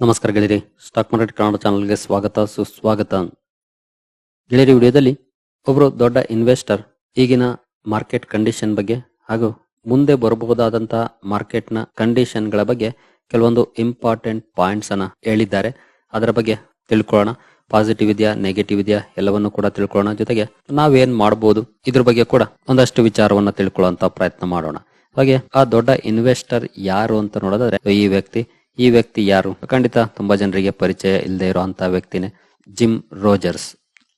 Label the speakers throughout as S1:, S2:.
S1: ನಮಸ್ಕಾರ ಗೆಳೆಯರಿ, stock market Kannada ಚಾನಲ್ಗೆ ಸ್ವಾಗತ, ಸುಸ್ವಾಗತ. ಗೆಳೆಯರಿ ವಿಡಿಯೋದಲ್ಲಿ ಒಬ್ಬರು ದೊಡ್ಡ ಇನ್ವೆಸ್ಟರ್ ಈಗಿನ ಮಾರ್ಕೆಟ್ ಕಂಡೀಷನ್ ಬಗ್ಗೆ ಹಾಗೂ ಮುಂದೆ ಬರಬಹುದಾದಂತಹ ಮಾರ್ಕೆಟ್ನ ಕಂಡೀಷನ್ಗಳ ಬಗ್ಗೆ ಕೆಲವೊಂದು ಇಂಪಾರ್ಟೆಂಟ್ ಪಾಯಿಂಟ್ಸ್ ಅನ್ನ ಹೇಳಿದ್ದಾರೆ. ಅದರ ಬಗ್ಗೆ ತಿಳ್ಕೊಳ್ಳೋಣ. ಪಾಸಿಟಿವ್ ಇದೆಯಾ ನೆಗೆಟಿವ್ ಇದೆಯಾ, ಎಲ್ಲವನ್ನು ಕೂಡ ತಿಳ್ಕೊಳ್ಳೋಣ. ಜೊತೆಗೆ ನಾವೇನ್ ಮಾಡಬಹುದು ಇದ್ರ ಬಗ್ಗೆ ಕೂಡ ಒಂದಷ್ಟು ವಿಚಾರವನ್ನ ತಿಳ್ಕೊಳ್ಳುವಂತ ಪ್ರಯತ್ನ ಮಾಡೋಣ. ಹಾಗೆ ಆ ದೊಡ್ಡ ಇನ್ವೆಸ್ಟರ್ ಯಾರು ಅಂತ ನೋಡೋದಾದ್ರೆ, ಈ ವ್ಯಕ್ತಿ ಈ ವ್ಯಕ್ತಿ ಯಾರು? ಖಂಡಿತ ತುಂಬಾ ಜನರಿಗೆ ಪರಿಚಯ ಇಲ್ಲದೆ ಇರುವಂತಹ ವ್ಯಕ್ತಿನೇ ಜಿಮ್ ರೋಜರ್ಸ್,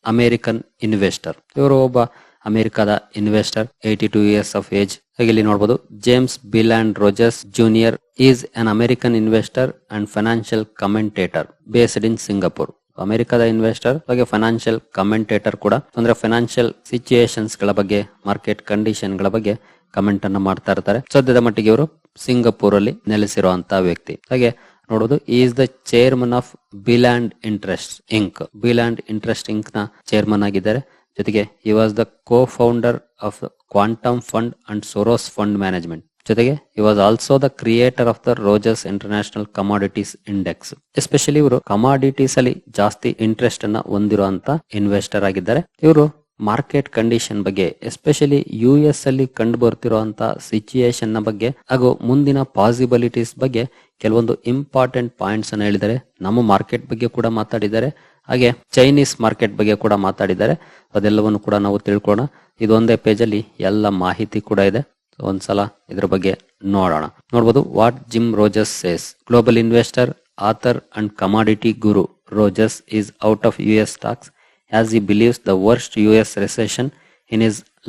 S1: ಅಮೆರಿಕನ್ ಇನ್ವೆಸ್ಟರ್. ಇವರು ಒಬ್ಬ ಅಮೆರಿಕದ investor eighty two years of age. ಹಾಗೆ ಇಲ್ಲಿ ನೋಡಬಹುದು James Bill and Rogers junior is an American investor and financial commentator, based in Singapore. ಅಮೆರಿಕದ ಇನ್ವೆಸ್ಟರ್, ಹಾಗೆ ಫೈನಾನ್ಷಿಯಲ್ ಕಮೆಂಟೇಟರ್ ಕೂಡ. ಅಂದ್ರೆ ಫೈನಾನ್ಷಿಯಲ್ ಸಿಚುಯೇಷನ್ಸ್ಗಳ ಬಗ್ಗೆ, ಮಾರ್ಕೆಟ್ ಕಂಡೀಷನ್ಗಳ ಬಗ್ಗೆ ಕಮೆಂಟ್ ಅನ್ನ ಮಾಡ್ತಾ ಇರ್ತಾರೆ. ಸದ್ಯದ ಮಟ್ಟಿಗೆ ಇವರು ಸಿಂಗಪೂರ್ ಅಲ್ಲಿ ನೆಲೆಸಿರುವಂತಹ ವ್ಯಕ್ತಿ. ಹಾಗೆ ನೋಡೋದು is the chairman of Beeland interest Inc Beeland interest ಇಂಕ್ನ chairman ಆಗಿದ್ದಾರೆ. ಜೊತೆಗೆ ಈ was the co founder of Quantum Fund and Soros Fund Management ಜೊತೆಗೆ ಈ was also the creator of the Rogers International Commodities Index especially ಇವರು commodities ಅಲ್ಲಿ ಜಾಸ್ತಿ interest ಅನ್ನ ಹೊಂದಿರುವಂತ ಇನ್ವೆಸ್ಟರ್ ಆಗಿದ್ದಾರೆ. ಇವರು ಮಾರ್ಕೆಟ್ ಕಂಡೀಷನ್ ಬಗ್ಗೆ, ಎಸ್ಪೆಷಲಿ ಯು ಎಸ್ ಅಲ್ಲಿ ಕಂಡು ಬರ್ತಿರುವಂತಹ ಸಿಚುಯೇಷನ್ನ ಬಗ್ಗೆ ಹಾಗೂ ಮುಂದಿನ ಪಾಸಿಬಿಲಿಟೀಸ್ ಬಗ್ಗೆ ಕೆಲವೊಂದು ಇಂಪಾರ್ಟೆಂಟ್ ಪಾಯಿಂಟ್ಸ್ ಅನ್ನ ಹೇಳಿದ್ದಾರೆ ನಮ್ಮ ಮಾರ್ಕೆಟ್ ಬಗ್ಗೆ ಕೂಡ ಮಾತಾಡಿದ್ದಾರೆ ಹಾಗೆ ಚೈನೀಸ್ ಮಾರ್ಕೆಟ್ ಬಗ್ಗೆ ಕೂಡ ಮಾತಾಡಿದ್ದಾರೆ ಅದೆಲ್ಲವನ್ನು ಕೂಡ ನಾವು ತಿಳ್ಕೊಳ ಇದೊಂದೇ ಪೇಜ್ ಅಲ್ಲಿ ಎಲ್ಲ ಮಾಹಿತಿ ಕೂಡ ಇದೆ. ಒಂದ್ಸಲ ಇದ್ರ ಬಗ್ಗೆ ನೋಡೋಣ. ನೋಡಬಹುದು what Jim Rogers says global investor author and commodity guru Rogers is out of U S stocks as he believes the worst US recession recession in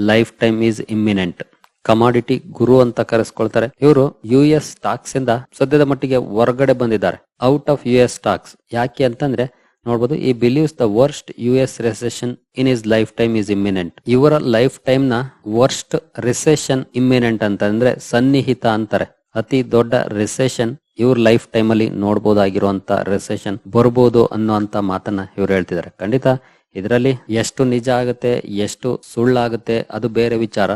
S1: lifetime is imminent commodity guru ಅಂತ ಕರೆಸ್ಕೊಳ್ತಾರೆ. ಇವರು you S stocks ಇಂದ ಸದ್ಯದ ಮಟ್ಟಿಗೆ ಹೊರಗಡೆ ಬಂದಿದ್ದಾರೆ. Out of U S stocks ಯಾಕೆ ಅಂತಂದ್ರೆ ನೋಡಬಹುದು he believes the worst U S recession in is lifetime is imminent ಇವರ ಲೈಫ್ ಟೈಮ್ನ ವರ್ಸ್ಟ್ ರಿಸೆಷನ್ ಇಮ್ಮಿನೆಂಟ್ ಅಂತ ಅಂದ್ರೆ ಸನ್ನಿಹಿತ ಅಂತಾರೆ. ಅತಿ ದೊಡ್ಡ ರಿಸೆಷನ್ ಇವ್ರ ಲೈಫ್ ಟೈಮ್ ಅಲ್ಲಿ ನೋಡಬಹುದಾಗಿರುವಂತ ರಿಸೆಷನ್ ಬರ್ಬೋದು ಅನ್ನುವಂತ ಮಾತನ್ನ ಇವ್ರು ಹೇಳ್ತಿದ್ದಾರೆ. ಖಂಡಿತ ಇದರಲ್ಲಿ ಎಷ್ಟು ನಿಜ ಆಗುತ್ತೆ, ಎಷ್ಟು ಸುಳ್ಳಾಗುತ್ತೆ, ಅದು ಬೇರೆ ವಿಚಾರ.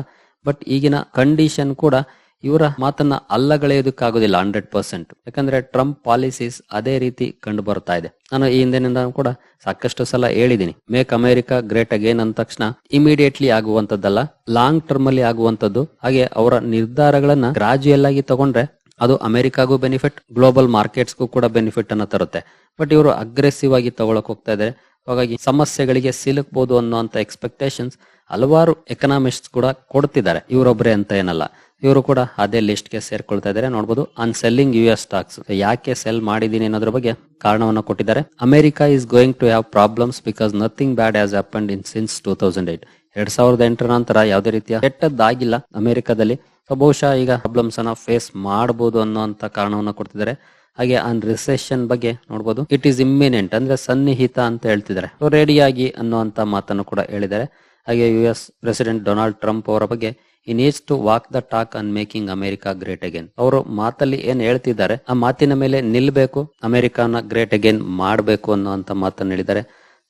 S1: ಬಟ್ ಈಗಿನ ಕಂಡೀಷನ್ ಕೂಡ ಇವರ ಮಾತನ್ನ ಅಲ್ಲಗಳೆಯೋದಕ್ಕಾಗೋದಿಲ್ಲ ಹಂಡ್ರೆಡ್ ಪರ್ಸೆಂಟ್ ಯಾಕಂದ್ರೆ ಟ್ರಂಪ್ ಪಾಲಿಸೀಸ್ ಅದೇ ರೀತಿ ಕಂಡು ಬರ್ತಾ ಇದೆ. ನಾನು ಈ ಹಿಂದಿನಿಂದ ಕೂಡ ಸಾಕಷ್ಟು ಸಲ ಹೇಳಿದೀನಿ ಮೇಕ್ ಅಮೆರಿಕಾ ಗ್ರೇಟ್ ಅಗೇನ್ ಅಂದ ತಕ್ಷಣ ಇಮಿಡಿಯೇಟ್ಲಿ ಆಗುವಂತದ್ದಲ್ಲ ಲಾಂಗ್ ಟರ್ಮ್ ಅಲ್ಲಿ ಆಗುವಂತದ್ದು ಹಾಗೆ ಅವರ ನಿರ್ಧಾರಗಳನ್ನ ಗ್ರಾಜುಯಲ್ ಆಗಿ ತಗೊಂಡ್ರೆ ಅದು ಅಮೆರಿಕಾಗೂ ಬೆನಿಫಿಟ್ ಗ್ಲೋಬಲ್ ಮಾರ್ಕೆಟ್ಸ್ಗೂ ಕೂಡ ಬೆನಿಫಿಟ್ ಅನ್ನ ತರುತ್ತೆ. ಬಟ್ ಇವರು ಅಗ್ರೆಸಿವ್ ಆಗಿ ತಗೊಳಕ್ ಹೋಗ್ತಾ ಇದ್ದಾರೆ. ಹಾಗಾಗಿ ಸಮಸ್ಯೆಗಳಿಗೆ ಸಿಲುಕ್ಬೋದು ಅನ್ನುವಂಥ ಎಕ್ಸ್ಪೆಕ್ಟೇಷನ್ಸ್ ಹಲವಾರು ಎಕನಾಮಿಸ್ಟ್ ಕೂಡ ಕೊಡ್ತಿದ್ದಾರೆ. ಇವರೊಬ್ಬರೇ ಅಂತ ಏನಲ್ಲ. ಇವರು ಕೂಡ ಅದೇ ಲಿಸ್ಟ್ಗೆ ಸೇರ್ಕೊಳ್ತಾ ಇದ್ದಾರೆ. ನೋಡಬಹುದು on selling U S stocks ಯಾಕೆ ಸೆಲ್ ಮಾಡಿದೀನಿ ಅನ್ನೋದ್ರ ಬಗ್ಗೆ ಕಾರಣವನ್ನು ಕೊಟ್ಟಿದ್ದಾರೆ. America is going to have problems because nothing bad has happened in since two thousand eight ಎರಡ್ ಸಾವಿರದ ಎಂಟರ ನಂತರ ಯಾವುದೇ ರೀತಿಯ ಕೆಟ್ಟದ್ದಾಗಿಲ್ಲ ಅಮೆರಿಕಾದಲ್ಲಿ. ಬಹುಶಃ ಈಗ ಪ್ರಾಬ್ಲಮ್ಸ್ ಅನ್ನ ಫೇಸ್ ಮಾಡಬಹುದು ಅನ್ನುವಂತ ಕಾರಣವನ್ನು ಕೊಡ್ತಿದ್ದಾರೆ. ಹಾಗೆ ಆನ್ ರಿಸೆಷನ್ ಬಗ್ಗೆ ನೋಡಬಹುದು ಇಟ್ ಈಸ್ ಇಮ್ಮಿನೆಂಟ್ ಅಂದ್ರೆ ಸನ್ನಿಹಿತ ಅಂತ ಹೇಳ್ತಿದ್ದಾರೆ. ರೆಡಿಯಾಗಿ ಅನ್ನುವಂತ ಮಾತನ್ನು ಕೂಡ ಹೇಳಿದ್ದಾರೆ. ಹಾಗೆ U S president Donald Trump ಅವರ ಬಗ್ಗೆ in is to walk the talk on making America great again ಅವರು ಮಾತಲ್ಲಿ ಏನ್ ಹೇಳ್ತಿದ್ದಾರೆ, ಆ ಮಾತಿನ ಮೇಲೆ ನಿಲ್ಬೇಕು, ಅಮೆರಿಕಾನ ಗ್ರೇಟ್ ಅಗೇನ್ ಮಾಡಬೇಕು ಅನ್ನುವಂತ ಮಾತನ್ನು ಹೇಳಿದ್ದಾರೆ.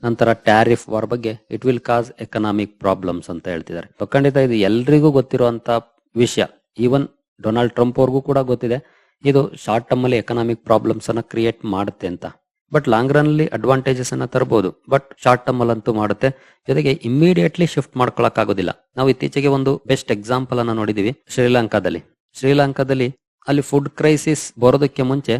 S1: ನಂತರ ಟ್ಯಾರಿಫ್ ವಾರ್ ಬಗ್ಗೆ it will cause economic problems ಅಂತ ಹೇಳ್ತಿದ್ದಾರೆ. ಖಂಡಿತ ಇದು ಎಲ್ರಿಗೂ ಗೊತ್ತಿರುವಂತ ವಿಷಯ. ಈವನ್ ಡೊನಾಲ್ಡ್ ಟ್ರಂಪ್ ಅವ್ರಿಗೂ ಕೂಡ ಗೊತ್ತಿದೆ. ಇದು ಶಾರ್ಟ್ ಟರ್ಮ್ ಅಲ್ಲಿ ಎಕನಾಮಿಕ್ ಪ್ರಾಬ್ಲಮ್ಸ್ ಅನ್ನ ಕ್ರಿಯೇಟ್ ಮಾಡುತ್ತೆ ಅಂತ. ಬಟ್ ಲಾಂಗ್ ರನ್ ಅಲ್ಲಿ ಅಡ್ವಾಂಟೇಜಸ್ ಅನ್ನ ತರಬಹುದು ಬಟ್ ಶಾರ್ಟ್ ಟರ್ಮ್ ಅಲ್ಲಂತೂ ಮಾಡುತ್ತೆ. ಜೊತೆಗೆ ಇಮಿಡಿಯೇಟ್ಲಿ ಶಿಫ್ಟ್ ಮಾಡ್ಕೊಳಕ್ ಆಗೋದಿಲ್ಲ. ನಾವು ಇತ್ತೀಚೆಗೆ ಒಂದು ಬೆಸ್ಟ್ ಎಕ್ಸಾಂಪಲ್ ಅನ್ನ ನೋಡಿದೀವಿ ಶ್ರೀಲಂಕಾದಲ್ಲಿ. ಶ್ರೀಲಂಕಾದಲ್ಲಿ ಅಲ್ಲಿ ಫುಡ್ ಕ್ರೈಸಿಸ್ ಬರೋದಕ್ಕೆ ಮುಂಚೆ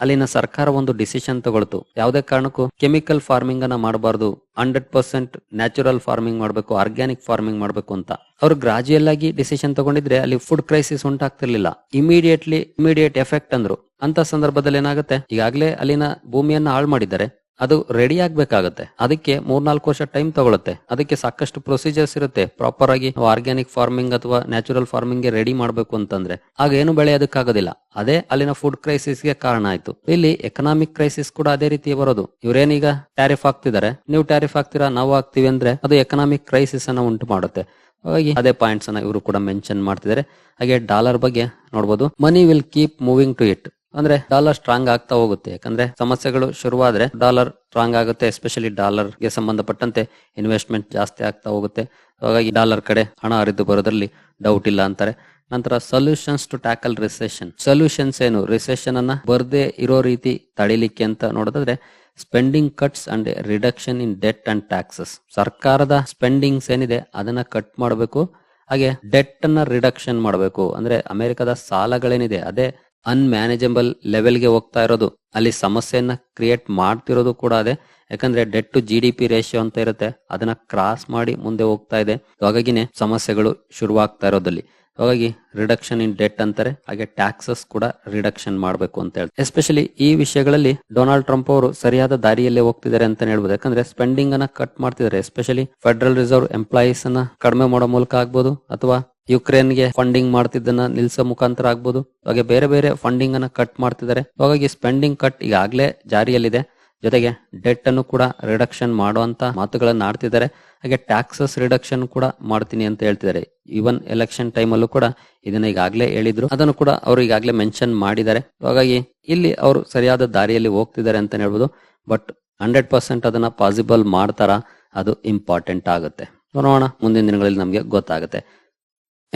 S1: ಅಲ್ಲಿನ ಸರ್ಕಾರ ಒಂದು ಡಿಸಿಷನ್ ತಗೊಳ್ತು. ಯಾವುದೇ ಕಾರಣಕ್ಕೂ ಕೆಮಿಕಲ್ ಫಾರ್ಮಿಂಗ್ ಅನ್ನ ಮಾಡಬಾರ್ದು. ಹಂಡ್ರೆಡ್ ಪರ್ಸೆಂಟ್ ನ್ಯಾಚುರಲ್ ಫಾರ್ಮಿಂಗ್ ಮಾಡಬೇಕು ಆರ್ಗ್ಯಾನಿಕ್ ಫಾರ್ಮಿಂಗ್ ಮಾಡಬೇಕು ಅಂತ. ಅವ್ರು ಗ್ರಾಜುಯಲ್ ಆಗಿ ಡಿಸಿಷನ್ ತಗೊಂಡಿದ್ರೆ ಅಲ್ಲಿ ಫುಡ್ ಕ್ರೈಸಿಸ್ ಉಂಟಾಗ್ತಿರ್ಲಿಲ್ಲ. ಇಮಿಡಿಯೇಟ್ಲಿ ಇಮಿಡಿಯೇಟ್ ಎಫೆಕ್ಟ್ ಅಂದ್ರು. ಅಂತ ಸಂದರ್ಭದಲ್ಲಿ ಏನಾಗುತ್ತೆ? ಈಗಾಗಲೇ ಅಲ್ಲಿನ ಭೂಮಿಯನ್ನ ಹಾಳು ಮಾಡಿದ್ದಾರೆ. ಅದು ರೆಡಿ ಆಗ್ಬೇಕಾಗತ್ತೆ. ಅದಕ್ಕೆ ಮೂರ್ನಾಲ್ಕು ವರ್ಷ ಟೈಮ್ ತಗೊಳುತ್ತೆ. ಅದಕ್ಕೆ ಸಾಕಷ್ಟು ಪ್ರೊಸೀಜರ್ಸ್ ಇರುತ್ತೆ. ಪ್ರಾಪರ್ ಆಗಿ ಆರ್ಗ್ಯಾನಿಕ್ ಫಾರ್ಮಿಂಗ್ ಅಥವಾ ನ್ಯಾಚುರಲ್ ಫಾರ್ಮಿಂಗ್ಗೆ ರೆಡಿ ಮಾಡಬೇಕು ಅಂತಂದ್ರೆ. ಆಗ ಏನು ಬೆಳೆಯೋದಕ್ಕಾಗೋದಿಲ್ಲ ಅದೇ ಅಲ್ಲಿನ ಫುಡ್ ಕ್ರೈಸಿಸ್ಗೆ ಕಾರಣ ಆಯ್ತು. ಇಲ್ಲಿ ಎಕನಾಮಿಕ್ ಕ್ರೈಸಿಸ್ ಕೂಡ ಅದೇ ರೀತಿ ಬರೋದು. ಇವ್ರೇನೀಗ ಟ್ಯಾರಿಫ್ ಹಾಕ್ತಿದ್ದಾರೆ ನೀವು ಟ್ಯಾರಿಫ್ ಹಾಕ್ತೀರಾ? ನಾವು ಹಾಕ್ತಿವಿ ಅಂದ್ರೆ ಅದು ಎಕನಾಮಿಕ್ ಕ್ರೈಸಿಸ್ ಅನ್ನ ಉಂಟು ಮಾಡುತ್ತೆ. ಹಾಗಾಗಿ ಅದೇ ಪಾಯಿಂಟ್ಸ್ ಅನ್ನ ಇವರು ಕೂಡ ಮೆನ್ಷನ್ ಮಾಡ್ತಿದ್ದಾರೆ ಹಾಗೆ ಡಾಲರ್ ಬಗ್ಗೆ ನೋಡಬಹುದು money will keep moving to it ಅಂದ್ರೆ ಡಾಲರ್ ಸ್ಟ್ರಾಂಗ್ ಆಗ್ತಾ ಹೋಗುತ್ತೆ. ಯಾಕಂದ್ರೆ ಸಮಸ್ಯೆಗಳು ಶುರುವಾದ್ರೆ ಡಾಲರ್ ಸ್ಟ್ರಾಂಗ್ ಆಗುತ್ತೆ ಎಸ್ಪೆಷಲಿ ಡಾಲರ್ಗೆ ಸಂಬಂಧಪಟ್ಟಂತೆ ಇನ್ವೆಸ್ಟ್ಮೆಂಟ್ ಜಾಸ್ತಿ ಆಗ್ತಾ ಹೋಗುತ್ತೆ. ಹಾಗಾಗಿ ಡಾಲರ್ ಕಡೆ ಹಣ ಹರಿದು ಬರೋದ್ರಲ್ಲಿ ಡೌಟ್ ಇಲ್ಲ ಅಂತಾರೆ. ನಂತರ solutions to tackle recession solutions ಏನು? ರಿಸೆಷನ್ ಅನ್ನ ಬರ್ದೇ ಇರೋ ರೀತಿ ತಡಿಲಿಕ್ಕೆ ಅಂತ ನೋಡೋದಾದ್ರೆ spending cuts and reduction in debt and taxes ಸರ್ಕಾರದ ಸ್ಪೆಂಡಿಂಗ್ಸ್ ಏನಿದೆ ಅದನ್ನ ಕಟ್ ಮಾಡಬೇಕು. ಹಾಗೆ ಡೆಟ್ ಅನ್ನ ರಿಡಕ್ಷನ್ ಮಾಡಬೇಕು. ಅಂದ್ರೆ ಅಮೆರಿಕದ ಸಾಲಗಳೇನಿದೆ, ಅದೇ ಅನ್ಮ್ಯಾನೇಜಬಲ್ ಲೆವೆಲ್ಗೆ ಹೋಗ್ತಾ ಇರೋದು, ಅಲ್ಲಿ ಸಮಸ್ಯೆಯನ್ನ ಕ್ರಿಯೇಟ್ ಮಾಡ್ತಿರೋದು ಕೂಡ ಅದೇ. ಯಾಕಂದ್ರೆ debt to G D P ratio ಅಂತ ಇರುತ್ತೆ, ಅದನ್ನ ಕ್ರಾಸ್ ಮಾಡಿ ಮುಂದೆ ಹೋಗ್ತಾ ಇದೆ. ಹಾಗಾಗಿನೇ ಸಮಸ್ಯೆಗಳು ಶುರುವಾಗ್ತಾ ಇರೋದಲ್ಲಿ ಹಾಗಾಗಿ ರಿಡಕ್ಷನ್ ಇನ್ ಡೆಟ್ ಅಂತಾರೆ, ಹಾಗೆ ಟ್ಯಾಕ್ಸಸ್ ಕೂಡ ರಿಡಕ್ಷನ್ ಮಾಡಬೇಕು ಅಂತ ಹೇಳಿ ಎಸ್ಪೆಷಲಿ ಈ ವಿಷಯಗಳಲ್ಲಿ ಡೊನಾಲ್ಡ್ ಟ್ರಂಪ್ ಅವರು ಸರಿಯಾದ ದಾರಿಯಲ್ಲೇ ಹೋಗ್ತಿದ್ದಾರೆ ಅಂತ ಹೇಳ್ಬೋದು. ಯಾಕಂದ್ರೆ ಸ್ಪೆಂಡಿಂಗ್ ಅನ್ನ ಕಟ್ ಮಾಡ್ತಿದ್ದಾರೆ. ಎಸ್ಪೆಷಲಿ ಫೆಡರಲ್ ರಿಸರ್ವ್ ಎಂಪ್ಲಾಯೀಸ್ ಅನ್ನ ಕಡಿಮೆ ಮಾಡೋ ಮೂಲಕ ಆಗ್ಬೋದು, ಅಥವಾ ಯುಕ್ರೇನ್ಗೆ ಫಂಡಿಂಗ್ ಮಾಡ್ತಿದ್ದನ್ನ ನಿಲ್ಸೋ ಮುಖಾಂತರ ಆಗ್ಬೋದು. ಹಾಗೆ ಬೇರೆ ಬೇರೆ ಫಂಡಿಂಗ್ ಅನ್ನ ಕಟ್ ಮಾಡ್ತಿದ್ದಾರೆ. ಹಾಗಾಗಿ ಸ್ಪೆಂಡಿಂಗ್ ಕಟ್ ಈಗಾಗಲೇ ಜಾರಿಯಲ್ಲಿದೆ. ಜೊತೆಗೆ ಡೆಟ್ ಅನ್ನು ಕೂಡ ರಿಡಕ್ಷನ್ ಮಾಡುವಂತ ಮಾತುಗಳನ್ನ ಆಡ್ತಿದ್ದಾರೆ. ಹಾಗೆ ಟ್ಯಾಕ್ಸಸ್ ರಿಡಕ್ಷನ್ ಕೂಡ ಮಾಡ್ತೀನಿ ಅಂತ ಹೇಳ್ತಿದ್ದಾರೆ. ಈವನ್ ಎಲೆಕ್ಷನ್ ಟೈಮ್ ಅಲ್ಲೂ ಕೂಡ ಇದನ್ನ ಈಗಾಗಲೇ ಹೇಳಿದ್ರು. ಅದನ್ನು ಕೂಡ ಅವರು ಈಗಾಗಲೇ ಮೆನ್ಷನ್ ಮಾಡಿದ್ದಾರೆ. ಹಾಗಾಗಿ ಇಲ್ಲಿ ಅವರು ಸರಿಯಾದ ದಾರಿಯಲ್ಲಿ ಹೋಗ್ತಿದ್ದಾರೆ ಅಂತ ಹೇಳ್ಬೋದು. ಬಟ್ ಹಂಡ್ರೆಡ್ ಪರ್ಸೆಂಟ್ ಅದನ್ನ ಪಾಸಿಬಲ್ ಮಾಡ್ತಾರ ಅದು ಇಂಪಾರ್ಟೆಂಟ್ ಆಗುತ್ತೆ. ನೋಡೋಣ, ಮುಂದಿನ ದಿನಗಳಲ್ಲಿ ನಮಗೆ ಗೊತ್ತಾಗುತ್ತೆ.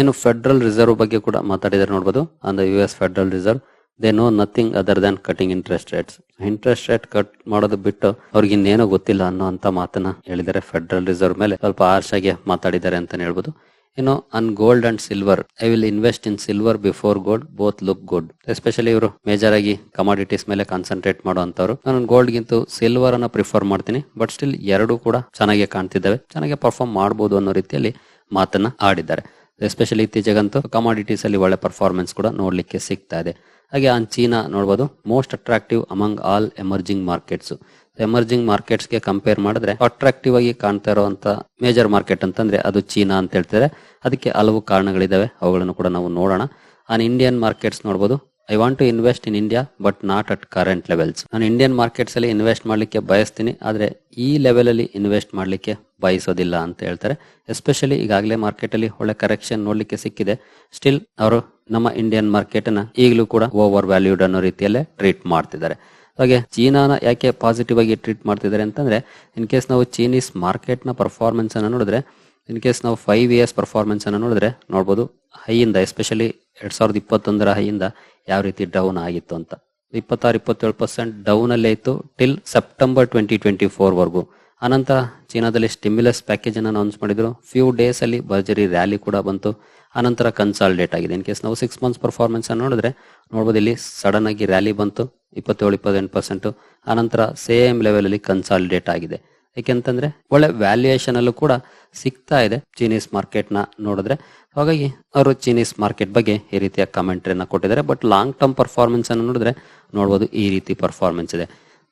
S1: ಇನ್ನು ಫೆಡರಲ್ ರಿಸರ್ವ್ ಬಗ್ಗೆ ಕೂಡ ಮಾತಾಡಿದರೆ ನೋಡಬಹುದು ಅಂದ್ರೆ U S Federal Reserve they know nothing other than cutting interest rates interest rate cut ಮಾಡೋದು ಬಿಟ್ಟು ಅವ್ರಿಗೆ ಇನ್ನೇನೋ ಗೊತ್ತಿಲ್ಲ ಅನ್ನೋ ಅಂತ ಮಾತನ್ನ ಹೇಳಿದ್ದಾರೆ ಫೆಡರಲ್ ರಿಸರ್ವ್ ಮೇಲೆ. ಸ್ವಲ್ಪ ಆರ್ಷಾಗೆ ಮಾತಾಡಿದ್ದಾರೆ ಅಂತ ಹೇಳ್ಬೋದು. ಇನ್ನು on gold and silver I will invest in silver before gold both look good especially ಇವರು ಮೇಜರ್ ಆಗಿ ಕಮಾಡಿಟೀಸ್ ಮೇಲೆ ಕಾನ್ಸಂಟ್ರೇಟ್ ಮಾಡುವಂತವ್ರು ನಾನು ಗೋಲ್ಡ್ ಗಿಂತ ಸಿಲ್ವರ್ ಅನ್ನ ಪ್ರಿಫರ್ ಮಾಡ್ತೀನಿ ಬಟ್ ಸ್ಟಿಲ್ ಎರಡು ಕೂಡ ಚೆನ್ನಾಗಿ ಕಾಣ್ತಿದ್ದಾವೆ. ಚೆನ್ನಾಗಿ ಪರ್ಫಾರ್ಮ್ ಮಾಡಬಹುದು ಅನ್ನೋ ರೀತಿಯಲ್ಲಿ ಮಾತನ್ನ ಆಡಿದ್ದಾರೆ. ಎಸ್ಪೆಷಲಿ ಇತ್ತೀಚೆಗಂತೂ ಕಮಾಡಿಟೀಸ್ ಅಲ್ಲಿ ಒಳ್ಳೆ ಪರ್ಫಾರ್ಮೆನ್ಸ್ ಕೂಡ ನೋಡ್ಲಿಕ್ಕೆ ಸಿಗ್ತಾ ಇದೆ. ಹಾಗೆ ಆನ್ ಚೀನಾ ನೋಡಬಹುದು most attractive among all emerging markets emerging ಮಾರ್ಕೆಟ್ಸ್ಗೆ compare ಮಾಡಿದ್ರೆ ಅಟ್ರಾಕ್ಟಿವ್ ಆಗಿ ಕಾಣ್ತಾ ಇರುವಂತ ಮೇಜರ್ ಮಾರ್ಕೆಟ್ ಅಂತಂದ್ರೆ ಅದು ಚೀನಾ ಅಂತ ಹೇಳ್ತಾರೆ. ಅದಕ್ಕೆ ಹಲವು ಕಾರಣಗಳಿದಾವೆ, ಅವುಗಳನ್ನು ಕೂಡ ನಾವು ನೋಡೋಣ. ಆನ್ ಇಂಡಿಯನ್ ಮಾರ್ಕೆಟ್ಸ್ ನೋಡಬಹುದು I want to invest in India but not at current levels ನಾನು ಇಂಡಿಯನ್ ಮಾರ್ಕೆಟ್ಸ್ ಅಲ್ಲಿ ಇನ್ವೆಸ್ಟ್ ಮಾಡಲಿಕ್ಕೆ ಬಯಸ್ತೀನಿ, ಆದರೆ ಈ ಲೆವೆಲ್ ಅಲ್ಲಿ ಇನ್ವೆಸ್ಟ್ ಮಾಡಲಿಕ್ಕೆ ಬಯಸೋದಿಲ್ಲ ಅಂತ ಹೇಳ್ತಾರೆ. ಎಸ್ಪೆಷಲಿ ಈಗಾಗಲೇ ಮಾರ್ಕೆಟ್ ಅಲ್ಲಿ ಒಳ್ಳೆ ಕರೆಕ್ಷನ್ ನೋಡ್ಲಿಕ್ಕೆ ಸಿಕ್ಕಿದೆ. ಸ್ಟಿಲ್ ಅವರು ನಮ್ಮ ಇಂಡಿಯನ್ ಮಾರ್ಕೆಟ್ ಅನ್ನ ಈಗಲೂ ಕೂಡ ಓವರ್ ವ್ಯಾಲ್ಯೂಡ್ ಅನ್ನೋ ರೀತಿಯಲ್ಲೇ ಟ್ರೀಟ್ ಮಾಡ್ತಿದ್ದಾರೆ. ಹಾಗೆ ಚೀನಾನ ಯಾಕೆ ಪಾಸಿಟಿವ್ ಆಗಿ ಟ್ರೀಟ್ ಮಾಡ್ತಿದ್ದಾರೆ ಅಂತಂದ್ರೆ ಇನ್ ಕೇಸ್ ನಾವು ಚೀನೀಸ್ ಮಾರ್ಕೆಟ್ನ ಪರ್ಫಾರ್ಮೆನ್ಸ್ ಅನ್ನ ನೋಡಿದ್ರೆ ಇನ್ ಕೇಸ್ ನಾವು ಫೈವ್ ಇಯರ್ಸ್ ಪರ್ಫಾರ್ಮೆನ್ಸ್ ಅನ್ನ ನೋಡಿದ್ರೆ, ನೋಡ್ಬೋದು ಹೈಯಿಂದ ಎಸ್ಪೆಷಲಿ ಎರಡ್ ಸಾವಿರದ ಇಪ್ಪತ್ತೊಂದರ ಹೈಯಿಂದ ಯಾವ ರೀತಿ ಡೌನ್ ಆಗಿತ್ತು ಅಂತ. ಇಪ್ಪತ್ತಾರು, ಇಪ್ಪತ್ತೇಳು ಪರ್ಸೆಂಟ್ ಡೌನ್ ಅಲ್ಲೇ ಇತ್ತು till September twenty twenty four ವರ್ಗು. ಅನಂತರ ಚೀನಾದಲ್ಲಿ ಸ್ಟಿಮ್ಯುಲಸ್ ಪ್ಯಾಕೇಜ್ ಅನ್ನು ಅನೌನ್ಸ್ ಮಾಡಿದ್ರು. ಫ್ಯೂ ಡೇಸ್ ಅಲ್ಲಿ ಭರ್ಜರಿ ರ್ಯಾಲಿ ಕೂಡ ಬಂತು. ಅನಂತರ ಕನ್ಸಾಲ್ಡೇಟ್ ಆಗಿದೆ. ಇನ್ ಕೇಸ್ ನಾವು ಸಿಕ್ಸ್ ಮಂತ್ಸ್ ಪರ್ಫಾರ್ಮೆನ್ಸ್ ಅನ್ನು ನೋಡಿದ್ರೆ ನೋಡ್ಬೋದು ಇಲ್ಲಿ ಸಡನ್ ಆಗಿ ರ್ಯಾಲಿ ಬಂತು. ಇಪ್ಪತ್ತೇಳು, ಇಪ್ಪತ್ತೆಂಟು ಪರ್ಸೆಂಟ್ ಅನಂತರ ಸೇಮ್ ಲೆವೆಲ್ ಅಲ್ಲಿ ಕನ್ಸಾಲ್ಡೇಟ್ ಆಗಿದೆ. ಯಾಕೆಂತಂದ್ರೆ ಒಳ್ಳೆ ವ್ಯಾಲ್ಯೂಯೇಷನ್ ಅಲ್ಲೂ ಕೂಡ ಸಿಗ್ತಾ ಇದೆ ಚೀನೀಸ್ ಮಾರ್ಕೆಟ್ನ ನೋಡಿದ್ರೆ. ಹಾಗಾಗಿ ಅವರು ಚೀನೀಸ್ ಮಾರ್ಕೆಟ್ ಬಗ್ಗೆ ಈ ರೀತಿಯ ಕಮೆಂಟ್ರಿಯನ್ನು ಕೊಟ್ಟಿದ್ದಾರೆ. ಬಟ್ ಲಾಂಗ್ ಟರ್ಮ್ ಪರ್ಫಾರ್ಮೆನ್ಸ್ ಅನ್ನು ನೋಡಿದ್ರೆ ನೋಡಬಹುದು ಈ ರೀತಿ ಪರ್ಫಾರ್ಮೆನ್ಸ್ ಇದೆ.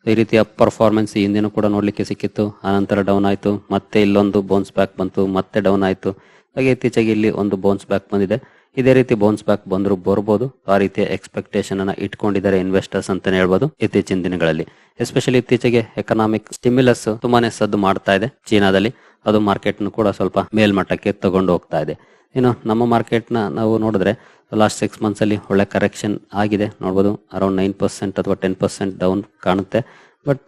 S1: ಈ ರೀತಿಯ ಪರ್ಫಾರ್ಮೆನ್ಸ್ ಹಿಂದಿನ ಕೂಡ ನೋಡ್ಲಿಕ್ಕೆ ಸಿಕ್ಕಿತ್ತು. ಆನಂತರ ಡೌನ್ ಆಯಿತು. ಮತ್ತೆ ಇಲ್ಲೊಂದು ಬೌನ್ಸ್ ಬ್ಯಾಕ್ ಬಂತು. ಮತ್ತೆ ಡೌನ್ ಆಯಿತು. ಹಾಗೆ ಇತ್ತೀಚೆಗೆ ಇಲ್ಲಿ ಒಂದು ಬೌನ್ಸ್ ಬ್ಯಾಕ್ ಬಂದಿದೆ. ಇದೇ ರೀತಿ ಬೌನ್ಸ್ ಬ್ಯಾಕ್ ಬಂದ್ರು ಬರ್ಬೋದು. ಆ ರೀತಿಯ ಎಕ್ಸ್ಪೆಕ್ಟೇಷನ್ ಅನ್ನ ಇಟ್ಕೊಂಡಿದ್ದಾರೆ ಇನ್ವೆಸ್ಟರ್ಸ್ ಅಂತಾನೆ ಹೇಳ್ಬೋದು ಇತ್ತೀಚಿನ ದಿನಗಳಲ್ಲಿ. ಎಸ್ಪೆಷಲಿ ಇತ್ತೀಚೆಗೆ ಎಕನಾಮಿಕ್ ಸ್ಟಿಮ್ಯುಲಸ್ ತುಂಬಾನೇ ಸದ್ದು ಮಾಡ್ತಾ ಇದೆ ಚೀನಾದಲ್ಲಿ. ಅದು ಮಾರ್ಕೆಟ್ ಕೂಡ ಸ್ವಲ್ಪ ಮೇಲ್ಮಟ್ಟಕ್ಕೆ ತಗೊಂಡು ಹೋಗ್ತಾ ಇದೆ. ಇನ್ನು ನಮ್ಮ ಮಾರ್ಕೆಟ್ನ ನಾವು ನೋಡಿದ್ರೆ ಲಾಸ್ಟ್ ಸಿಕ್ಸ್ ಮಂತ್ಸ್ ಅಲ್ಲಿ ಒಳ್ಳೆ ಕರೆಕ್ಷನ್ ಆಗಿದೆ. ನೋಡಬಹುದು ಅರೌಂಡ್ ನೈನ್ ಪರ್ಸೆಂಟ್ ಅಥವಾ ಟೆನ್ ಪರ್ಸೆಂಟ್ ಡೌನ್ ಕಾಣುತ್ತೆ. ಬಟ್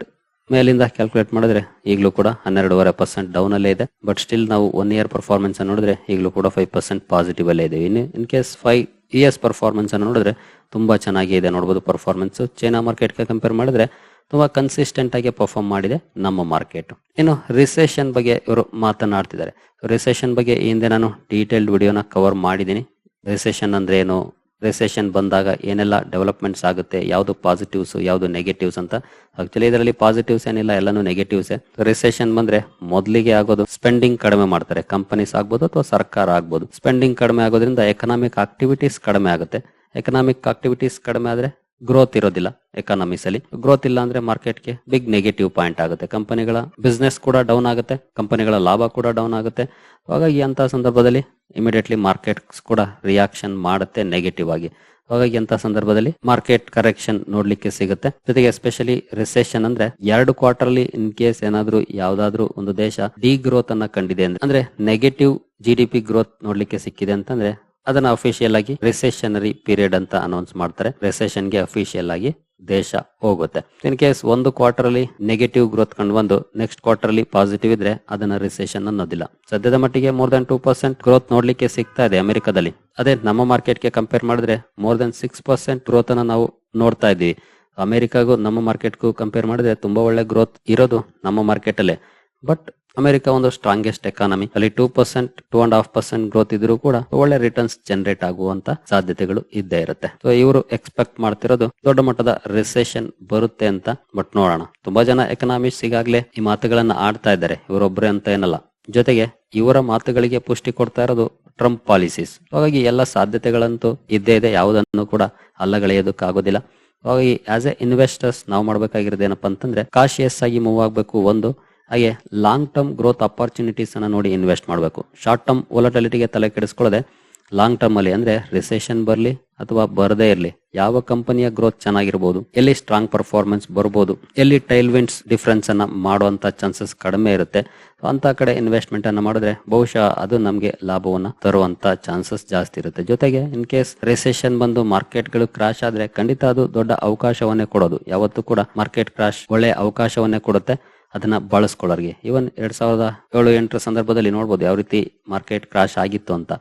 S1: ಮೇಲಿಂದ ಕ್ಯಾಲ್ಕುಲೇಟ್ ಮಾಡಿದ್ರೆ ಈಗಲೂ ಕೂಡ ಹನ್ನೆರಡೂವರೆ ಪರ್ಸೆಂಟ್ ಡೌನ್ ಅಲ್ಲೇ ಇದೆ. ಬಟ್ ಸ್ಟಿಲ್ ನಾವು ಒನ್ ಇಯರ್ ಪರ್ಫಾರ್ಮೆನ್ಸ್ ನೋಡಿದ್ರೆ ಈಗಲೂ ಕೂಡ ಫೈವ್ ಪರ್ಸೆಂಟ್ ಪಾಸಿಟಿವ್ ಅಲ್ಲೇ ಇದೆ. In in case five years performance ಅನ್ನು ನೋಡಿದ್ರೆ ತುಂಬಾ ಚೆನ್ನಾಗಿ ಇದೆ ನೋಡಬಹುದು ಪರ್ಫಾರ್ಮೆನ್ಸ್ ಚೈನಾ ಮಾರ್ಕೆಟ್ಗೆ ಕಂಪೇರ್ ಮಾಡಿದ್ರೆ ತುಂಬಾ ಕನ್ಸಿಸ್ಟೆಂಟ್ ಆಗಿ ಪರ್ಫಾರ್ಮ್ ಮಾಡಿದೆ ನಮ್ಮ ಮಾರ್ಕೆಟ್ ಇನ್ನು ರಿಸೆಷನ್ ಬಗ್ಗೆ ಇವರು ಮಾತನಾಡ್ತಿದ್ದಾರೆ. ರಿಸೆಷನ್ ಬಗ್ಗೆ ಈ ಹಿಂದೆ ನಾನು ಡೀಟೇಲ್ಡ್ ವಿಡಿಯೋನ ಕವರ್ ಮಾಡಿದ್ದೀನಿ. ರಿಸೆಷನ್ ಅಂದ್ರೆ ಏನು? ರಿಸೆಷನ್ ಬಂದಾಗ ಏನೆಲ್ಲ ಡೆವಲಪ್ಮೆಂಟ್ಸ್ ಆಗುತ್ತೆ, ಯಾವುದು ಪಾಸಿಟಿವ್ಸ್ ಯಾವುದು ನೆಗೆಟಿವ್ಸ್ ಅಂತ. ಆಕ್ಚುಲಿ ಇದರಲ್ಲಿ ಪಾಸಿಟಿವ್ಸ್ ಏನಿಲ್ಲ, ಎಲ್ಲಾನು ನೆಗೆಟಿವ್ಸ್ ರಿಸೆಷನ್ ಬಂದ್ರೆ ಮೊದಲಿಗೆ ಆಗೋದು ಸ್ಪೆಂಡಿಂಗ್ ಕಡಿಮೆ ಮಾಡ್ತಾರೆ. ಕಂಪನೀಸ್ ಆಗ್ಬೋದು ಅಥವಾ ಸರ್ಕಾರ ಆಗ್ಬೋದು. ಸ್ಪೆಂಡಿಂಗ್ ಕಡಿಮೆ ಆಗೋದ್ರಿಂದ ಎಕನಾಮಿಕ್ ಆಕ್ಟಿವಿಟೀಸ್ ಕಡಿಮೆ ಆಗುತ್ತೆ. ಎಕನಾಮಿಕ್ ಆಕ್ಟಿವಿಟೀಸ್ ಕಡಿಮೆ ಆದ್ರೆ ಗ್ರೋತ್ ಇರೋದಿಲ್ಲ ಎಕಾನಮೀಸ್ ಅಲ್ಲಿ. ಗ್ರೋತ್ ಇಲ್ಲ ಅಂದ್ರೆ ಮಾರ್ಕೆಟ್ಗೆ ಬಿಗ್ ನೆಗೆಟಿವ್ ಪಾಯಿಂಟ್ ಆಗುತ್ತೆ. ಕಂಪನಿಗಳ ಬಿಸ್ನೆಸ್ ಕೂಡ ಡೌನ್ ಆಗುತ್ತೆ. ಕಂಪನಿಗಳ ಲಾಭ ಕೂಡ ಡೌನ್ ಆಗುತ್ತೆ. ಹಾಗಾಗಿ ಅಂತ ಸಂದರ್ಭದಲ್ಲಿ ಇಮಿಡಿಯೇಟ್ಲಿ ಮಾರ್ಕೆಟ್ಸ್ ಕೂಡ ರಿಯಾಕ್ಷನ್ ಮಾಡುತ್ತೆ ನೆಗೆಟಿವ್ ಆಗಿ. ಹಾಗಾಗಿ ಅಂತ ಸಂದರ್ಭದಲ್ಲಿ ಮಾರ್ಕೆಟ್ ಕರೆಕ್ಷನ್ ನೋಡ್ಲಿಕ್ಕೆ ಸಿಗುತ್ತೆ. ಜೊತೆಗೆ ಎಸ್ಪೆಷಲಿ ರಿಸೆಷನ್ ಅಂದ್ರೆ ಎರಡು ಕ್ವಾರ್ಟರ್ಲಿ ಇನ್ ಕೇಸ್ ಏನಾದ್ರೂ ಯಾವ್ದಾದ್ರು ಒಂದು ದೇಶ ಡಿ ಗ್ರೋತ್ ಅನ್ನ ಕಂಡಿದೆ ಅಂದ್ರೆ negative G D P growth ನೋಡ್ಲಿಕ್ಕೆ ಸಿಕ್ಕಿದೆ ಅಂತಂದ್ರೆ ಅದನ್ನ ಅಫಿಷಿಯಲ್ ಆಗಿ ರಿಸೆಷನರಿ ಪೀರಿಯಡ್ ಅಂತ ಅನೌನ್ಸ್ ಮಾಡ್ತಾರೆ. ರಿಸೆಷನ್ಗೆ ಅಫಿಷಿಯಲ್ ಆಗಿ ದೇಶ ಹೋಗುತ್ತೆ. ಇನ್ ಕೇಸ್ ಒಂದು ಕ್ವಾರ್ಟರ್ ಅಲ್ಲಿ ನೆಗೆಟಿವ್ ಗ್ರೋತ್ ಕಂಡು ಬಂದು ನೆಕ್ಸ್ಟ್ ಕ್ವಾರ್ಟರ್ ಅಲ್ಲಿ ಪಾಸಿಟಿವ್ ಇದ್ರೆ ಅದನ್ನ ರಿಸೆಷನ್ ಅನ್ನೋದಿಲ್ಲ. ಸದ್ಯದ ಮಟ್ಟಿಗೆ more than two percent growth ನೋಡ್ಲಿಕ್ಕೆ ಸಿಗ್ತಾ ಇದೆ ಅಮೆರಿಕದಲ್ಲಿ. ಅದೇ ನಮ್ಮ ಮಾರ್ಕೆಟ್ಗೆ ಕಂಪೇರ್ ಮಾಡಿದ್ರೆ more than six percent growth ಅನ್ನ ನಾವು ನೋಡ್ತಾ ಇದ್ದೀವಿ. ಅಮೆರಿಕಾಗೂ ನಮ್ಮ ಮಾರ್ಕೆಟ್ಗೂ ಕಂಪೇರ್ ಮಾಡಿದ್ರೆ ತುಂಬಾ ಒಳ್ಳೆ ಗ್ರೋತ್ ಇರೋದು ನಮ್ಮ ಮಾರ್ಕೆಟ್ ಅಲ್ಲೇ. ಬಟ್ ಅಮೆರಿಕ ಒಂದು ಸ್ಟ್ರಾಂಗೆಸ್ಟ್ ಎಕಾನಮಿ ಅಲ್ಲಿ two percent two and half percent growth ಇದ್ರೂ ಕೂಡ ಒಳ್ಳೆ ರಿಟರ್ನ್ಸ್ ಜನರೇಟ್ ಆಗುವಂತ ಸಾಧ್ಯತೆಗಳು ಇದ್ದೇ ಇರುತ್ತೆ. ಸೊ ಇವರು ಎಕ್ಸ್ಪೆಕ್ಟ್ ಮಾಡ್ತಿರೋದು ದೊಡ್ಡ ಮಟ್ಟದ ರಿಸೆಷನ್ ಬರುತ್ತೆ ಅಂತ. ಬಟ್ ನೋಡೋಣ. ತುಂಬಾ ಜನ ಎಕನಾಮಿಸ್ಟ್ ಈಗಾಗಲೇ ಈ ಮಾತುಗಳನ್ನ ಆಡ್ತಾ ಇದ್ದಾರೆ. ಇವರೊಬ್ಬರೇ ಅಂತ ಏನಲ್ಲ. ಜೊತೆಗೆ ಇವರ ಮಾತುಗಳಿಗೆ ಪುಷ್ಟಿ ಕೊಡ್ತಾ ಇರೋದು ಟ್ರಂಪ್ ಪಾಲಿಸೀಸ್ ಹಾಗಾಗಿ ಎಲ್ಲ ಸಾಧ್ಯತೆಗಳಂತೂ ಇದ್ದೇ ಇದೆ. ಯಾವುದನ್ನು ಕೂಡ ಅಲ್ಲಗಳೆಯೋದಕ್ಕಾಗೋದಿಲ್ಲ ಹಾಗಾಗಿ ಆಸ್ ಎ ಇನ್ವೆಸ್ಟರ್ಸ್ ನಾವು ಮಾಡ್ಬೇಕಾಗಿರೋದು ಏನಪ್ಪಾ ಅಂತಂದ್ರೆ ಕಾಶಿಯಸ್ ಆಗಿ ಮೂವ್ ಆಗಬೇಕು ಒಂದು. ಹಾಗೆ ಲಾಂಗ್ ಟರ್ಮ್ ಗ್ರೋತ್ ಅಪರ್ಚುನಿಟೀಸ್ ಅನ್ನ ನೋಡಿ ಇನ್ವೆಸ್ಟ್ ಮಾಡಬೇಕು. ಶಾರ್ಟ್ ಟರ್ಮ್ ವೊಲಟಲಿಟಿಗೆ ತಲೆ ಕೆಡಿಸ್ಕೊಳ್ಳದೆ ಲಾಂಗ್ ಟರ್ಮ್ ಅಲ್ಲಿ ಅಂದ್ರೆ ರಿಸೆಷನ್ ಬರಲಿ ಅಥವಾ ಬರದೇ ಇರಲಿ, ಯಾವ ಕಂಪನಿಯ ಗ್ರೋತ್ ಚೆನ್ನಾಗಿರ್ಬೋದು, ಎಲ್ಲಿ ಸ್ಟ್ರಾಂಗ್ ಪರ್ಫಾರ್ಮೆನ್ಸ್ ಬರ್ಬೋದು, ಎಲ್ಲಿ ಟೈಲ್ ವಿಂಡ್ಸ್ ಡಿಫ್ರೆನ್ಸ್ ಅನ್ನ ಮಾಡುವಂತ ಚಾನ್ಸಸ್ ಕಡಿಮೆ ಇರುತ್ತೆ. ಅಂತ ಕಡೆ ಇನ್ವೆಸ್ಟ್ಮೆಂಟ್ ಅನ್ನ ಮಾಡಿದ್ರೆ ಬಹುಶಃ ಅದು ನಮಗೆ ಲಾಭವನ್ನ ತರುವಂತ ಚಾನ್ಸಸ್ ಜಾಸ್ತಿ ಇರುತ್ತೆ. ಜೊತೆಗೆ ಇನ್ ಕೇಸ್ ರಿಸೆಷನ್ ಬಂದು ಮಾರ್ಕೆಟ್ಗಳು ಕ್ರಾಶ್ ಆದ್ರೆ ಖಂಡಿತ ಅದು ದೊಡ್ಡ ಅವಕಾಶವನ್ನೇ ಕೊಡೋದು. ಯಾವತ್ತೂ ಕೂಡ ಮಾರ್ಕೆಟ್ ಕ್ರಾಶ್ ಒಳ್ಳೆ ಅವಕಾಶವನ್ನೇ ಕೊಡುತ್ತೆ. ಅದನ್ನ ಬಳಸ್ಕೊಳ್ಳೋರಿಗೆ. ಇವನ್ ಎರಡ್ ಸಾವಿರದ ಏಳು, ಎಂಟರ ಸಂದರ್ಭದಲ್ಲಿ ನೋಡ್ಬೋದು ಯಾವ ರೀತಿ ಮಾರ್ಕೆಟ್ ಕ್ರಾಶ್ ಆಗಿತ್ತು ಅಂತ.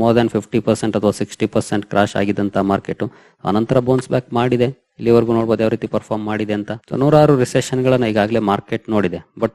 S1: ಮೋರ್ ದನ್ ಫಿಫ್ಟಿ ಪರ್ಸೆಂಟ್ ಅಥವಾ ಸಿಕ್ಸ್ಟಿ ಪರ್ಸೆಂಟ್ ಕ್ರಾಶ್ ಆಗಿದಂತ ಮಾರ್ಕೆಟ್ ಅನಂತರ ಬೌನ್ಸ್ ಬ್ಯಾಕ್ ಮಾಡಿದೆ. ಇಲ್ಲಿವರೆಗೂ ನೋಡ್ಬೋದು ಯಾವ ರೀತಿ ಪರ್ಫಾರ್ಮ್ ಮಾಡಿದೆ ಅಂತ. ನೂರಾರು ರಿಸೆಷನ್ ಗಳನ್ನ ಈಗಾಗಲೇ ಮಾರ್ಕೆಟ್ ನೋಡಿದೆ. ಬಟ್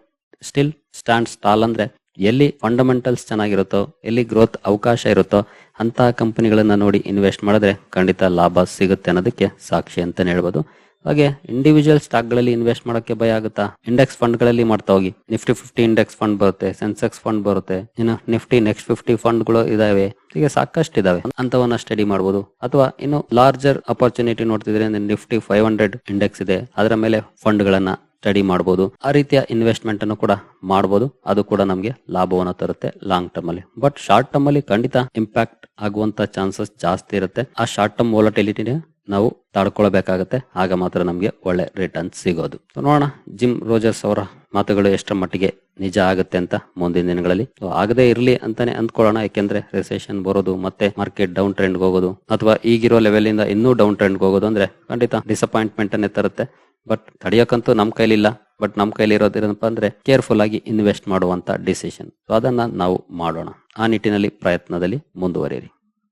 S1: ಸ್ಟಿಲ್ ಸ್ಟ್ಯಾಂಡ್ ಸ್ಟಾಲ್ ಅಂದ್ರೆ ಎಲ್ಲಿ ಫಂಡಮೆಂಟಲ್ಸ್ ಚೆನ್ನಾಗಿರುತ್ತೋ, ಎಲ್ಲಿ ಗ್ರೋತ್ ಅವಕಾಶ ಇರುತ್ತೋ ಅಂತಹ ಕಂಪನಿಗಳನ್ನ ನೋಡಿ ಇನ್ವೆಸ್ಟ್ ಮಾಡಿದ್ರೆ ಖಂಡಿತ ಲಾಭ ಸಿಗುತ್ತೆ ಅನ್ನೋದಕ್ಕೆ ಸಾಕ್ಷಿ ಅಂತಾನೆ ಹೇಳ್ಬೋದು. ಹಾಗೆ ಇಂಡಿವಿಜುವಲ್ ಸ್ಟಾಕ್ಗಳಲ್ಲಿ ಇನ್ವೆಸ್ಟ್ ಮಾಡಕ್ಕೆ ಭಯ ಆಗುತ್ತಾ? ಇಂಡೆಕ್ಸ್ ಫಂಡ್ಗಳಲ್ಲಿ ಮಾಡ್ತಾ ಹೋಗಿ. ನಿಫ್ಟಿ ಫಿಫ್ಟಿ ಇಂಡೆಕ್ಸ್ ಫಂಡ್ ಬರುತ್ತೆ ಸೆನ್ಸೆಕ್ಸ್ ಫಂಡ್ ಬರುತ್ತೆ. ಇನ್ನು ನಿಫ್ಟಿ ನೆಕ್ಸ್ಟ್ ಫಿಫ್ಟಿ ಫಂಡ್ಗಳು ಇದಾವೆ. ಹೀಗೆ ಸಾಕಷ್ಟು ಇದಾವೆ. ಅಂತವನ್ನ ಸ್ಟಡಿ ಮಾಡಬಹುದು ಅಥವಾ ಇನ್ನು ಲಾರ್ಜರ್ ಅಪರ್ಚುನಿಟಿ ನೋಡ್ತಿದ್ರೆ ನಿಫ್ಟಿ ಫೈವ್ ಹಂಡ್ರೆಡ್ ಇಂಡೆಕ್ಸ್ ಇದೆ. ಅದರ ಮೇಲೆ ಫಂಡ್ ಗಳನ್ನ ಸ್ಟಡಿ ಮಾಡಬಹುದು ಆ ರೀತಿಯ ಇನ್ವೆಸ್ಟ್ಮೆಂಟ್ ಅನ್ನು ಕೂಡ ಮಾಡಬಹುದು ಅದು ಕೂಡ ನಮಗೆ ಲಾಭವನ್ನು ತರುತ್ತೆ ಲಾಂಗ್ ಟರ್ಮ್ ಅಲ್ಲಿ. ಬಟ್ ಶಾರ್ಟ್ ಟರ್ಮ್ ಅಲ್ಲಿ ಖಂಡಿತ ಇಂಪ್ಯಾಕ್ಟ್ ಆಗುವಂತ ಚಾನ್ಸಸ್ ಜಾಸ್ತಿ ಇರುತ್ತೆ. ಆ ಶಾರ್ಟ್ ಟರ್ಮ್ ವೋಲಟಿಲಿಟಿನ ನಾವು ತಾಡ್ಕೊಳ್ಬೇಕಾಗತ್ತೆ. ಆಗ ಮಾತ್ರ ನಮಗೆ ಒಳ್ಳೆ ರಿಟರ್ನ್ ಸಿಗೋದು. ನೋಡೋಣ. ಜಿಮ್ ರೋಜರ್ಸ್ ಅವರ ಮಾತುಗಳು ಎಷ್ಟರ ಮಟ್ಟಿಗೆ ನಿಜ ಆಗುತ್ತೆ ಅಂತ ಮುಂದಿನ ದಿನಗಳಲ್ಲಿ. ಆಗದೇ ಇರ್ಲಿ ಅಂತಾನೆ ಅಂದ್ಕೊಳ್ಳೋಣ. ಯಾಕೆಂದ್ರೆ ರಿಸೆಷನ್ ಬರೋದು ಮತ್ತೆ ಮಾರ್ಕೆಟ್ ಡೌನ್ ಟ್ರೆಂಡ್ ಹೋಗೋದು, ಅಥವಾ ಈಗಿರೋ ಲೆವೆಲ್ ಇಂದ ಇನ್ನೂ ಡೌನ್ ಟ್ರೆಂಡ್ ಹೋಗೋದು ಅಂದ್ರೆ ಖಂಡಿತ ಡಿಸಪಾಯಿಂಟ್ಮೆಂಟ್ ಅನ್ನೇ ತರುತ್ತೆ. ಬಟ್ ತಡೆಯೋಕ್ಕಂತೂ ನಮ್ಮ ಕೈಲಿಲ್ಲ. ಬಟ್ ನಮ್ಮ ಕೈಲಿ ಇರೋದೇನಪ್ಪ ಅಂದ್ರೆ ಕೇರ್ಫುಲ್ ಆಗಿ ಇನ್ವೆಸ್ಟ್ ಮಾಡುವಂತ ಡಿಸಿಷನ್ ಸೊ ಅದನ್ನ ನಾವು ಮಾಡೋಣ. ಆ ನಿಟ್ಟಿನಲ್ಲಿ ಪ್ರಯತ್ನದಲ್ಲಿ ಮುಂದುವರಿಯಿರಿ.